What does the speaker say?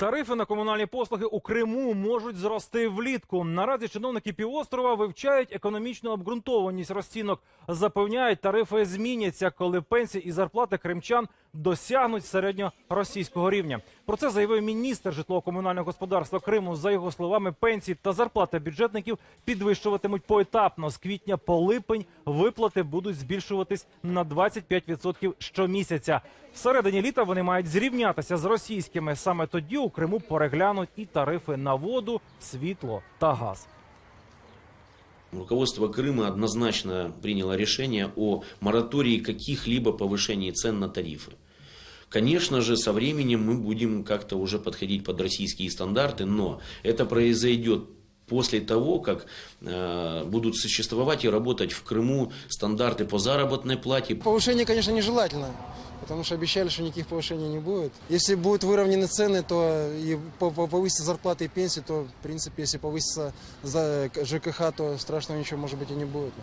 Тарифи на комунальні послуги у Криму можуть зрости влітку. Наразі чиновники півострова вивчають економічну обґрунтованість розцінок. Запевняють, тарифи зміняться, коли пенсії і зарплати кримчан досягнуть середньоросійського рівня. Про це заявив міністр житлово-комунального господарства Криму. За його словами, пенсії та зарплати бюджетників підвищуватимуть поетапно. З квітня по липень виплати будуть збільшуватись на 25% щомісяця. Всередині літа вони мають зрівнятися з російськими. Саме тоді у Криму переглянуть і тарифи на воду, світло та газ. Руководство Крыма однозначно приняло решение о моратории каких-либо повышений цен на тарифы. Конечно же, со временем мы будем как-то уже подходить под российские стандарты, но это произойдет после того, как э, будут существовать и работать в Крыму стандарты по заработной плате, Повышение, конечно, нежелательно, потому что обещали, что никаких повышений не будет. Если будут выровнены цены, то и по- по- повысятся зарплаты и пенсии, то, в принципе, если повысится за ЖКХ, то страшного ничего, может быть, и не будет.